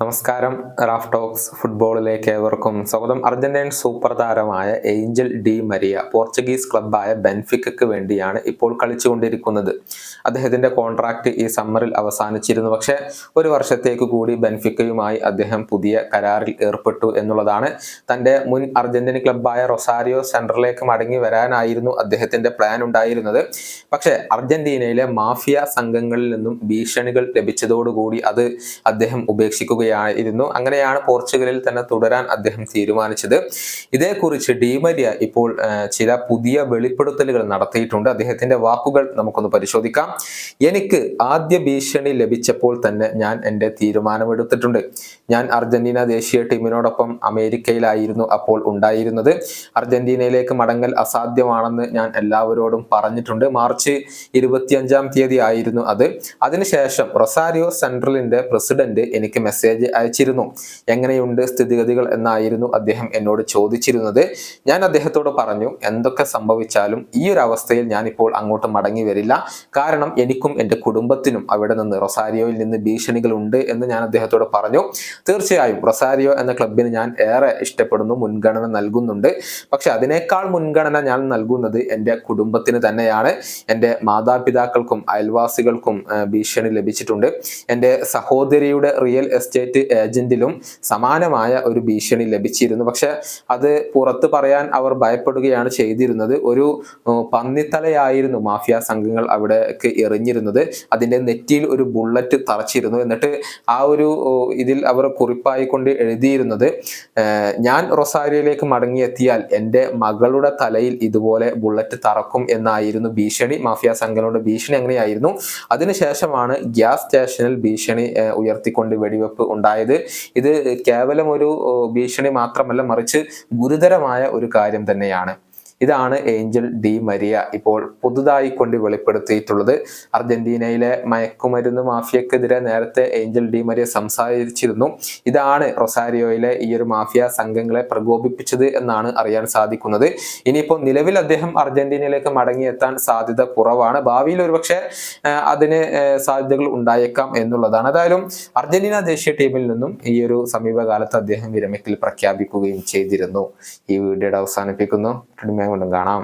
നമസ്കാരം. Raf talks ഫുട്ബോളിലേക്ക് ഏവർക്കും സ്വാഗതം. അർജന്റീൻ സൂപ്പർ താരമായ ഏഞ്ചൽ ഡി മരിയ പോർച്ചുഗീസ് ക്ലബായ ബെൻഫിക്കയ്ക്ക് വേണ്ടിയാണ് ഇപ്പോൾ കളിച്ചുകൊണ്ടിരിക്കുന്നത്. അദ്ദേഹത്തിന്റെ കോൺട്രാക്ട് ഈ സമ്മറിൽ അവസാനിച്ചിരുന്നു. പക്ഷേ ഒരു വർഷത്തേക്ക് കൂടി ബെൻഫിക്കയുമായി അദ്ദേഹം പുതിയ കരാറിൽ ഏർപ്പെട്ടു എന്നുള്ളതാണ് തന്റെ മുൻ അർജന്റീൻ ക്ലബായ റൊസാരിയോ സെൻട്രലിലേക്ക് മടങ്ങി വരാനായിരുന്നു അദ്ദേഹത്തിന്റെ പ്ലാൻ ഉണ്ടായിരുന്നത്. പക്ഷേ അർജന്റീനയിലെ മാഫിയ സംഘങ്ങളിൽ നിന്നും ഭീഷണികൾ ലഭിച്ചതോടുകൂടി അത് അദ്ദേഹം ഉപേക്ഷിക്കുകയായിരുന്നു അങ്ങനെയാണ് പോർച്ചുഗലിൽ തന്നെ തുടരാൻ അദ്ദേഹം തീരുമാനിച്ചത്. ഇതേക്കുറിച്ച് ഡിമരിയ ഇപ്പോൾ ചില പുതിയ വെളിപ്പെടുത്തലുകൾ നടത്തിയിട്ടുണ്ട്. അദ്ദേഹത്തിന്റെ വാക്കുകൾ നമുക്കൊന്ന് പരിശോധിക്കാം. എനിക്ക് ആദ്യ ഭീഷണി ലഭിച്ചപ്പോൾ തന്നെ ഞാൻ എന്റെ തീരുമാനമെടുത്തിട്ടുണ്ട്. ഞാൻ അർജന്റീന ദേശീയ ടീമിനോടൊപ്പം അമേരിക്കയിലായിരുന്നു അപ്പോൾ ഉണ്ടായിരുന്നത്. അർജന്റീനയിലേക്ക് മടങ്ങൽ അസാധ്യമാണെന്ന് ഞാൻ എല്ലാവരോടും പറഞ്ഞിട്ടുണ്ട്. മാർച്ച് ഇരുപത്തിയഞ്ചാം തീയതി ആയിരുന്നു അത്. അതിനുശേഷം റൊസാരിയോ സെൻട്രലിന്റെ പ്രസിഡന്റ് എനിക്ക് മെസ്സേജ് അയച്ചിരുന്നു. എങ്ങനെയുണ്ട് സ്ഥിതിഗതികൾ എന്നായിരുന്നു അദ്ദേഹം എന്നോട് ചോദിച്ചിരുന്നത്. ഞാൻ അദ്ദേഹത്തോട് പറഞ്ഞു എന്തൊക്കെ സംഭവിച്ചാലും ഈ ഒരു അവസ്ഥയിൽ ഞാനിപ്പോൾ അങ്ങോട്ട് മടങ്ങി വരില്ല. കാരണം എനിക്കും എന്റെ കുടുംബത്തിനും അവിടെ നിന്ന് റൊസാരിയോയിൽ നിന്ന് ഭീഷണികൾ ഉണ്ട് എന്ന് ഞാൻ അദ്ദേഹത്തോട് പറഞ്ഞു. തീർച്ചയായും റൊസാരിയോ എന്ന ക്ലബിന് ഞാൻ ഏറെ ഇഷ്ടപ്പെടുന്നു മുൻഗണന നൽകുന്നുണ്ട്. പക്ഷെ അതിനേക്കാൾ മുൻഗണന ഞാൻ നൽകുന്നത് എന്റെ കുടുംബത്തിന് തന്നെയാണ്. എന്റെ മാതാപിതാക്കൾക്കും അയൽവാസികൾക്കും ഭീഷണി ലഭിച്ചിട്ടുണ്ട്. എന്റെ സഹോദരിയുടെ റിയൽ എസ്റ്റേറ്റ് ഏജന്റിലും സമാനമായ ഒരു ഭീഷണി ലഭിച്ചിരുന്നു. പക്ഷെ അത് പുറത്ത് പറയാൻ അവർ ഭയപ്പെടുകയാണ് ചെയ്തിരുന്നത്. ഒരു പന്നിത്തലയായിരുന്നു മാഫിയ സംഘങ്ങൾ അവിടേക്ക് എറിഞ്ഞിരുന്നത്. അതിന്റെ നെറ്റിയിൽ ഒരു ബുള്ളറ്റ് തറച്ചിരുന്നു. എന്നിട്ട് ആ ഒരു ഇതിൽ അവർ കുറിപ്പായി കൊണ്ട് എഴുതിയിരുന്നത് ഞാൻ റൊസാരിയയിലേക്ക് മടങ്ങിയെത്തിയാൽ എന്റെ മകളുടെ തലയിൽ ഇതുപോലെ ബുള്ളറ്റ് തറക്കും എന്നായിരുന്നു ഭീഷണി. മാഫിയ സംഘങ്ങളുടെ ഭീഷണി അങ്ങനെയായിരുന്നു. അതിനുശേഷമാണ് ഗ്യാസ് സ്റ്റേഷനിൽ ഭീഷണി ഉയർത്തിക്കൊണ്ട് വെടിവെപ്പ് ഉണ്ടായത്. ഇത് കേവലം ഒരു ഭീഷണി മാത്രമല്ല മറിച്ച് ഗുരുതരമായ ഒരു കാര്യം തന്നെയാണ്. ഇതാണ് ഏഞ്ചൽ ഡി മരിയ. ഇപ്പോൾ പുതുതായി കൊണ്ട് വെളിപ്പെടുത്തിയിട്ടുള്ളത് അർജന്റീനയിലെ മയക്കുമരുന്ന് മാഫിയക്കെതിരെ നേരത്തെ ഏഞ്ചൽ ഡി മരിയ സംസാരിച്ചിരുന്നു. ഇതാണ് റൊസാരിയോയിലെ ഈ ഒരു മാഫിയ സംഘങ്ങളെ പ്രകോപിപ്പിച്ചത് എന്നാണ് അറിയാൻ സാധിക്കുന്നത്. ഇനിയിപ്പോൾ നിലവിൽ അദ്ദേഹം അർജന്റീനയിലേക്ക് മടങ്ങിയെത്താൻ സാധ്യത കുറവാണ്. ഭാവിയിൽ ഒരുപക്ഷെ അതിന് സാധ്യതകൾ ഉണ്ടായേക്കാം എന്നുള്ളതാണ്. ഏതായാലും അർജന്റീന ദേശീയ ടീമിൽ നിന്നും ഈ ഒരു സമീപകാലത്ത് അദ്ദേഹം വിരമിക്കൽ പ്രഖ്യാപിക്കുകയും ചെയ്തിരുന്നു. ഈ വീഡിയോയുടെ അവസാനിപ്പിക്കുന്നു. മേഘമുണ്ടും കാണാം.